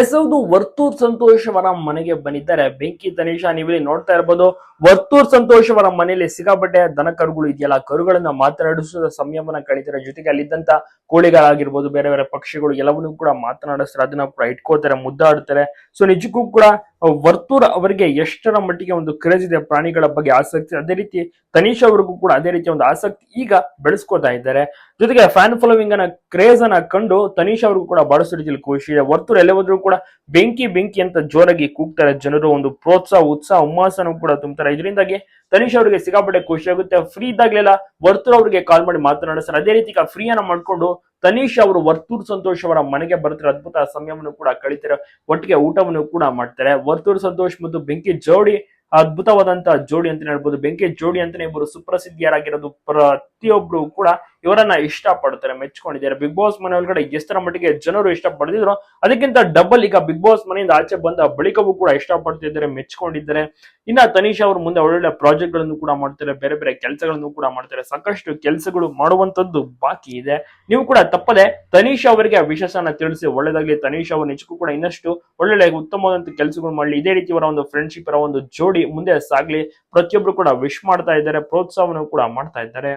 S Varthur Santosh ಅವರ ಮನೆಗೆ ಬಂದಿದ್ದಾರೆ. ಬೆಂಕಿ ತನೇಶ ನೀವಿಲ್ಲಿ ನೋಡ್ತಾ ಇರ್ಬೋದು, ವರ್ತೂರ್ ಸಂತೋಷ್ ಅವರ ಮನೆಯಲ್ಲಿ ಸಿಗಾಪಟ್ಟೆ ದನ ಕರುಗಳು ಇದೆಯಲ್ಲ ಕರುಗಳನ್ನ ಮಾತನಾಡಿಸುವ ಸಮಯವನ್ನ ಕಳೀತಾರೆ ಜೊತೆಗೆ ಅಲ್ಲಿದ್ದಂತ ಕೋಳಿಗಳಾಗಿರ್ಬೋದು, ಬೇರೆ ಬೇರೆ ಪಕ್ಷಿಗಳು ಎಲ್ಲವನ್ನೂ ಕೂಡ ಮಾತನಾಡಿಸ್ತಾರೆ. ಅದನ್ನ ಕೂಡ ಇಟ್ಕೋತಾರೆ, ಮುದ್ದಾಡ್ತಾರೆ. ಸೊ ನಿಜಕ್ಕೂ ಕೂಡ ವರ್ತೂರ್ ಅವರಿಗೆ ಎಷ್ಟರ ಮಟ್ಟಿಗೆ ಒಂದು ಕ್ರೇಜ್ ಇದೆ ಪ್ರಾಣಿಗಳ ಬಗ್ಗೆ ಆಸಕ್ತಿ, ಅದೇ ರೀತಿ ತನೀಶ್ ಅವರಿಗೂ ಕೂಡ ಅದೇ ರೀತಿ ಒಂದು ಆಸಕ್ತಿ ಈಗ ಬೆಳೆಸ್ಕೊತಾ ಇದ್ದಾರೆ. ಜೊತೆಗೆ ಫ್ಯಾನ್ ಫಾಲೋವಿಂಗ್ ಅನ್ನ ಕ್ರೇಜ್ ಅನ್ನ ಕಂಡು ತನೀಶ್ ಅವ್ರಿಗೂ ಕೂಡ ಬಹಳಷ್ಟು ರೀತಿಯಲ್ಲಿ ಖುಷಿ ಇದೆ. ವರ್ತೂರ್ ಎಲ್ಲ ಹೋದ್ರೂ ಕೂಡ ಬೆಂಕಿ ಬೆಂಕಿ ಅಂತ ಜೋರಾಗಿ ಕೂಗ್ತಾರೆ ಜನರು, ಒಂದು ಪ್ರೋತ್ಸಾಹ, ಉತ್ಸಾಹ ಹುಮ್ಮಾಸನೂ ಕೂಡ ತುಂಬ್ತಾರೆ. ಇದರಿಂದಾಗಿ ತನೀಶ್ ಅವರಿಗೆ ಸಿಕ್ಕಾಪಟ್ಟೆ ಖುಷಿ ಆಗುತ್ತೆ. ಫ್ರೀ ಇದ್ದಾಗಲೆಲ್ಲ ವರ್ತೂರ್ ಅವರಿಗೆ ಕಾಲ್ ಮಾಡಿ ಮಾತನಾಡಿಸ್ತಾರೆ. ಅದೇ ರೀತಿ ಫ್ರೀ ಅನ್ನ ಮಾಡ್ಕೊಂಡು ತನೀಶ್ ಅವರು ವರ್ತೂರ್ ಸಂತೋಷ್ ಅವರ ಮನೆಗೆ ಬರ್ತಾರೆ. ಅದ್ಭುತ ಸಮಯವನ್ನು ಕೂಡ ಕಳೀತಾರೆ. ಒಟ್ಟಿಗೆ ಊಟವನ್ನು ಕೂಡ ಮಾಡ್ತಾರೆ. ವರ್ತೂರ್ ಸಂತೋಷ್ ಮತ್ತು ಬೆಂಕಿ ಜೋಡಿ, ಅದ್ಭುತವಾದಂತಹ ಜೋಡಿ ಅಂತಾನೆ ಹೇಳ್ಬೋದು. ಬೆಂಕಿ ಜೋಡಿ ಅಂತಾನೆ ಇಬ್ಬರು ಸುಪ್ರಸಿದ್ಧಿಯರಾಗಿರೋದು ಪ್ರತಿಯೊಬ್ರು ಕೂಡ ಇವರನ್ನ ಇಷ್ಟ ಪಡ್ತಾರೆ ಮೆಚ್ಕೊಂಡಿದ್ದಾರೆ. ಬಿಗ್ ಬಾಸ್ ಮನೆ ಒಳಗಡೆ ಎಷ್ಟರ ಮಟ್ಟಿಗೆ ಜನರು ಇಷ್ಟ ಪಡೆದಿದ್ರು ಅದಕ್ಕಿಂತ ಡಬಲ್ ಈಗ ಬಿಗ್ ಬಾಸ್ ಮನೆಯಿಂದ ಆಚೆ ಬಂದ ಬಳಿಕವೂ ಕೂಡ ಇಷ್ಟ ಪಡ್ತಿದ್ದಾರೆ ಮೆಚ್ಕೊಂಡಿದ್ದಾರೆ. ಇನ್ನ ತನಿಷಾ ಅವರು ಮುಂದೆ ಒಳ್ಳೊಳ್ಳೆ ಪ್ರಾಜೆಕ್ಟ್ಗಳನ್ನು ಕೂಡ ಮಾಡ್ತಾರೆ, ಬೇರೆ ಬೇರೆ ಕೆಲಸಗಳನ್ನು ಕೂಡ ಮಾಡ್ತಾರೆ. ಸಾಕಷ್ಟು ಕೆಲಸಗಳು ಮಾಡುವಂತದ್ದು ಬಾಕಿ ಇದೆ. ನೀವು ಕೂಡ ತಪ್ಪದೆ ತನೀಶ್ ಅವರಿಗೆ ವಿಶೇಷನ ತಿಳಿಸಿ. ಒಳ್ಳೇದಾಗ್ಲಿ ತನೀಶ್ ಅವರು ನಿಜಕ್ಕೂ ಕೂಡ ಇನ್ನಷ್ಟು ಒಳ್ಳೊಳ್ಳೆ ಉತ್ತಮವಾದಂತ ಕೆಲಸಗಳು ಮಾಡಲಿ. ಇದೇ ರೀತಿ ಅವರ ಒಂದು ಫ್ರೆಂಡ್ಶಿಪ್ ಅವರ ಒಂದು ಜೋಡಿ ಮುಂದೆ ಸಾಗ್ಲಿ. ಪ್ರತಿಯೊಬ್ರು ಕೂಡ ವಿಶ್ ಮಾಡ್ತಾ ಇದ್ದಾರೆ, ಪ್ರೋತ್ಸಾಹವನ್ನು ಕೂಡ ಮಾಡ್ತಾ ಇದ್ದಾರೆ.